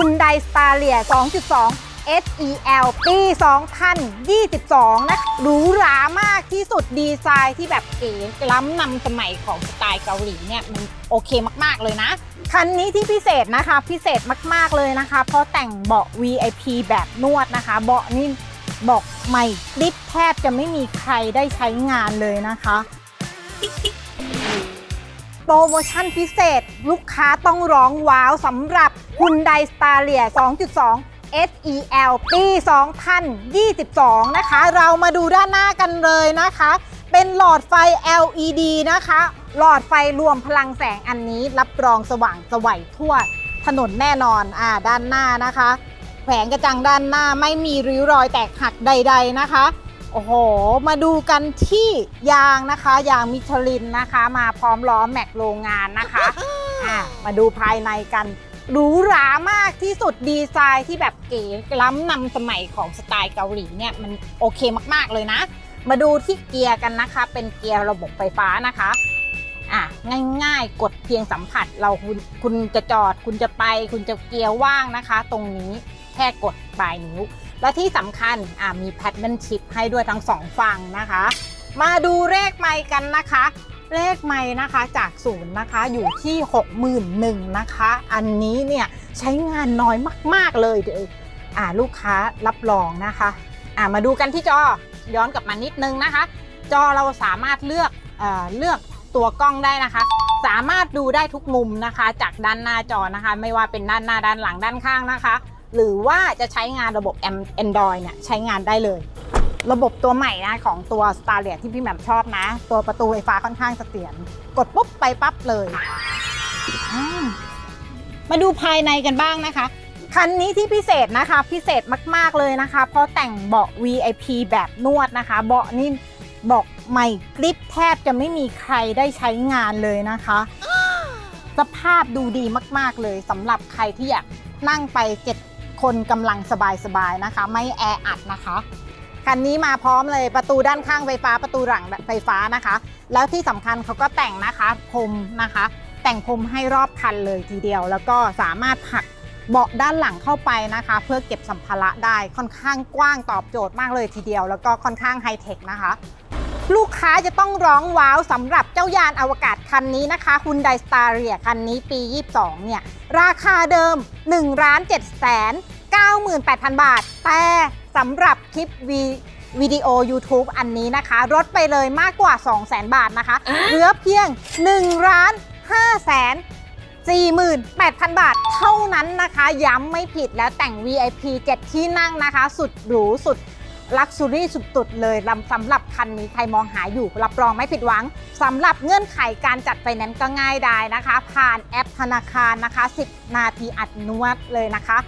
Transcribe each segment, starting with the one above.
Hyundai Staria 2.2 SEL ปี 2022นะคะหรูหรามากที่สุดดีไซน์ที่แบบเก๋ล้ำนำสมัยของสไตล์เกาหลีเนี่ย มันโอเคมาก ๆ เลยนะ คันนี้ที่พิเศษนะคะ พิเศษมาก ๆ เลยนะคะ เพราะแต่งเบาะ VIP แบบนวดนะคะ เบาะนี่บอกใหม่กริบแทบจะไม่มีใครได้ใช้งานเลยนะคะ ปรโมชั่นพิเศษ ลูกค้าต้องร้องว้าวสำหรับ Hyundai Staria 2.2 SEL ปี 2022 นะคะ เรามาดูด้านหน้ากันเลยนะคะ เป็นหลอดไฟ LED นะคะ หลอดไฟรวมพลังแสงอันนี้รับรองสว่างสวัยทั่วถนนแน่นอนอ่าด้านหน้านะคะ แผงกระจังด้านหน้าไม่มีริ้วรอยแตกหักใด ๆ นะคะ โอ้โห มาดูกันที่ยางนะคะ ยางมิชลินนะคะ มาพร้อมล้อแม็กโรงงานนะคะอะมาดูภายในกันหรูหรามากที่สุดดีไซน์ที่แบบเก๋ล้ำนำสมัยของสไตล์เกาหลีเนี่ยมันโอเคมากๆเลยนะ มาดูที่เกียร์กันนะคะ เป็นเกียร์ระบบไฟฟ้านะคะอะง่ายๆ กดเพียงสัมผัสเราคุณคุณจะจอด คุณจะไป คุณจะเกียร์ว่างนะคะ ตรงนี้แค่กดปลายนิ้ว และที่สำคัญมีแพดเดิลชิพให้ด้วยทั้งสองฝั่งนะคะ มาดูเลขไมค์กันนะคะ เลขไมค์นะคะจากศูนย์นะคะอยู่ที่ 61,000นะคะ อันนี้เนี่ยใช้งานน้อยมาก ๆ เลยเดี๋ยวอ่าลูกค้ารับรองนะคะอ่ามาดูกันที่จอย้อนกลับมานิดนึงนะคะ จอเราสามารถเลือกเอเลือกตัวกล้องได้นะคะ สามารถดูได้ทุกมุมนะคะ จากด้านหน้าจอนะคะ ไม่ว่าเป็นด้านหน้าด้านหลังด้านข้างนะคะ หรือว่าจะใช้งานระบบ Android เนี่ยใช้งานได้เลย ระบบตัวใหม่นะของตัว s t a r l i t ที่พี่แหม่มชอบนะ ตัวประตูไฟฟ้าค่อนข้างเสถียรกดปุ๊บไปปั๊บเลย มาดูภายในกันบ้างนะคะคันนี้ที่พิเศษนะคะ พิเศษมาก ๆ เลยนะคะ เพราะแต่งเบาะ VIP แบบนวดนะคะ เบาะนี่บอกใหม่กริบแทบจะไม่มีใครได้ใช้งานเลยนะคะ สภาพดูดีมาก ๆ เลยสำหรับใครที่อยากนั่งไปเจ็ด คนกำลังสบายๆนะคะ ไม่แออัดนะคะคันนี้มาพร้อมเลยประตูด้านข้างไฟฟ้าประตูหลังไฟฟ้านะคะ แล้วที่สำคัญเขาก็แต่งนะคะพรมนะคะ แต่งพรมให้รอบคันเลยทีเดียว แล้วก็สามารถผลักเบาะด้านหลังเข้าไปนะคะ เพื่อเก็บสัมภาระได้ค่อนข้างกว้างตอบโจทย์มากเลยทีเดียว แล้วก็ค่อนข้างไฮเทคนะคะ ลูกค้าจะต้องร้องว้าวสำหรับเจ้ายานอวกาศคันนี้นะคะ Hyundai Staria คันนี้ปี 22 เนี่ย ราคาเดิม1 7 9 8 0 0 0 บาท แต่สำหรับคลิปวีวิดีโอ YouTube อันนี้นะคะลดไปเลยมากกว่า 200,000 บาทนะคะ เหลือเพียง1ล้าน5แสน48,000 บาทเท่านั้นนะคะ ย้ำไม่ผิดแล้วแต่ง VIP 7 ที่นั่งนะคะ สุดหรูสุด ลักซ์ u รี่สุดๆ เลยลำสำหรับคันนี้ใครมองหาอยู่รับรองไม่ผิดหวังสำหรับเงื่อนไขการจัดไฟแนนซ์ก็ง่ายดายนะคะ ผ่านแอปธนาคารนะคะ 10 นาทีอัดนวดเลยนะคะ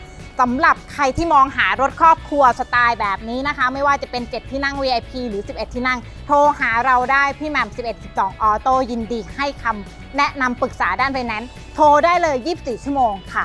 สำหรับใครที่มองหารถครอบครัวสไตล์แบบนี้นะคะ ไม่ว่าจะเป็น 7 ที่นั่ง VIP หรือ 11 ที่นั่ง โทรหาเราได้พี่แหม่ม11 12 ออโต้ยินดีให้คำแนะนำปรึกษาด้านไฟแนนซ์โทรได้เลย 24 ชั่วโมงค่ะ